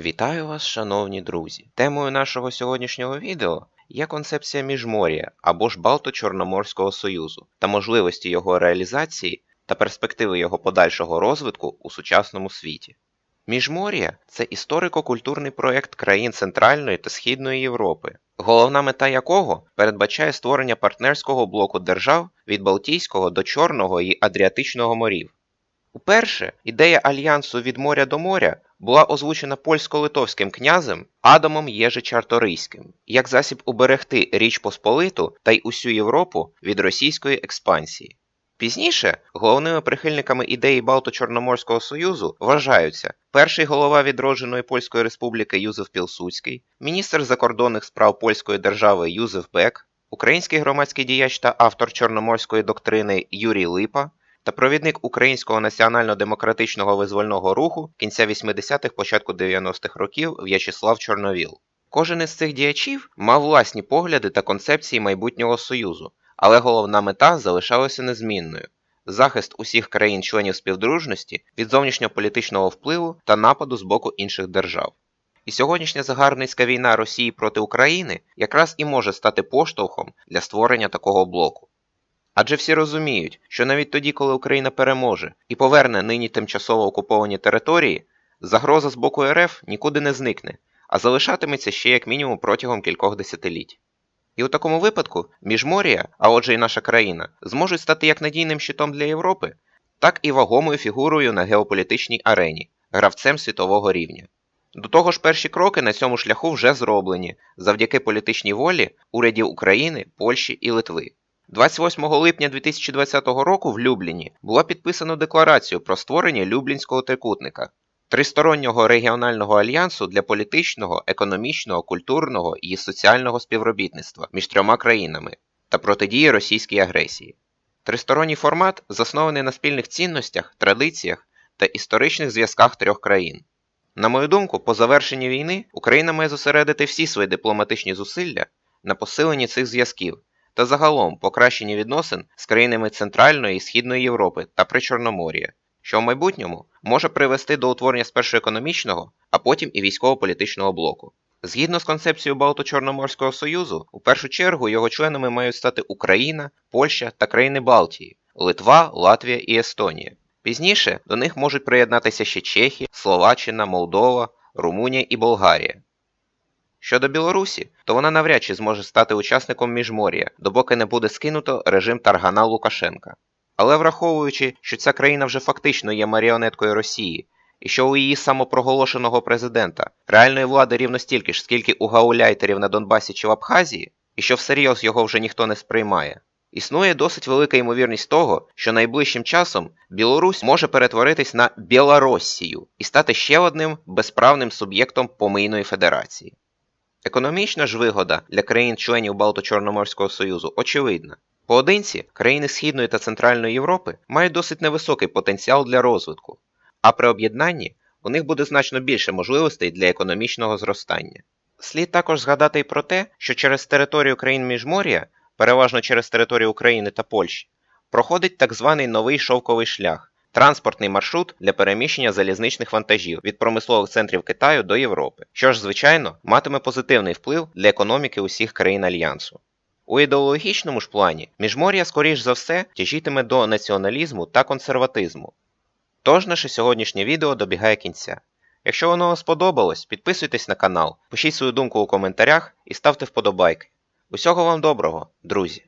Вітаю вас, шановні друзі! Темою нашого сьогоднішнього відео є концепція міжмор'я або ж Балто-Чорноморського Союзу та можливості його реалізації та перспективи його подальшого розвитку у сучасному світі. Міжмор'я це історико-культурний проєкт країн Центральної та Східної Європи, головна мета якого передбачає створення партнерського блоку держав від Балтійського до Чорного і Адріатичного морів. Уперше ідея альянсу від моря до моря була озвучена польсько-литовським князем Адамом Єжи-Чарторийським як засіб уберегти Річ Посполиту та й усю Європу від російської експансії. Пізніше головними прихильниками ідеї Балто-Чорноморського Союзу вважаються перший голова відродженої Польської Республіки Юзеф Пілсудський, міністр закордонних справ Польської держави Юзеф Бек, український громадський діяч та автор чорноморської доктрини Юрій Липа та провідник українського національно-демократичного визвольного руху кінця 80-х, початку 90-х років В'ячеслав Чорновіл. Кожен із цих діячів мав власні погляди та концепції майбутнього союзу, але головна мета залишалася незмінною захист усіх країн-членів співдружності від зовнішньополітичного впливу та нападу з боку інших держав. І сьогоднішня загарбницька війна Росії проти України якраз і може стати поштовхом для створення такого блоку. Адже всі розуміють, що навіть тоді, коли Україна переможе і поверне нині тимчасово окуповані території, загроза з боку РФ нікуди не зникне, а залишатиметься ще як мінімум протягом кількох десятиліть. І у такому випадку Міжморія, а отже і наша країна, зможуть стати як надійним щитом для Європи, так і вагомою фігурою на геополітичній арені, гравцем світового рівня. До того ж, перші кроки на цьому шляху вже зроблені завдяки політичній волі урядів України, Польщі і Литви. 28 липня 2020 року в Любліні було підписано декларацію про створення Люблінського трикутника, тристороннього регіонального альянсу для політичного, економічного, культурного і соціального співробітництва між трьома країнами та протидії російській агресії. Тристоронній формат заснований на спільних цінностях, традиціях та історичних зв'язках трьох країн. На мою думку, по завершенні війни Україна має зосередити всі свої дипломатичні зусилля на посиленні цих зв'язків та загалом покращенні відносин з країнами Центральної і Східної Європи та Причорномор'я, що в майбутньому може привести до утворення спершу економічного, а потім і військово-політичного блоку. Згідно з концепцією Балто-Чорноморського Союзу, у першу чергу його членами мають стати Україна, Польща та країни Балтії, Литва, Латвія і Естонія. Пізніше до них можуть приєднатися ще Чехія, Словаччина, Молдова, Румунія і Болгарія. Щодо Білорусі, то вона навряд чи зможе стати учасником Міжмор'я, допоки не буде скинуто режим Таргана Лукашенка. Але враховуючи, що ця країна вже фактично є маріонеткою Росії, і що у її самопроголошеного президента реальної влади рівно стільки ж, скільки у гауляйтерів на Донбасі чи в Абхазії, і що всерйоз його вже ніхто не сприймає, існує досить велика ймовірність того, що найближчим часом Білорусь може перетворитись на Білоросію і стати ще одним безправним суб'єктом помийної федерації. Економічна ж вигода для країн-членів Балто-Чорноморського Союзу очевидна. Поодинці країни Східної та Центральної Європи мають досить невисокий потенціал для розвитку, а при об'єднанні у них буде значно більше можливостей для економічного зростання. Слід також згадати й про те, що через територію країн Міжмор'я, переважно через територію України та Польщі, проходить так званий новий шовковий шлях транспортний маршрут для переміщення залізничних вантажів від промислових центрів Китаю до Європи, що ж, звичайно, матиме позитивний вплив для економіки усіх країн альянсу. У ідеологічному ж плані міжмор'я, скоріш за все, тяжітиме до націоналізму та консерватизму. Тож наше сьогоднішнє відео добігає кінця. Якщо воно вам сподобалось, підписуйтесь на канал, пишіть свою думку у коментарях і ставте вподобайки. Усього вам доброго, друзі!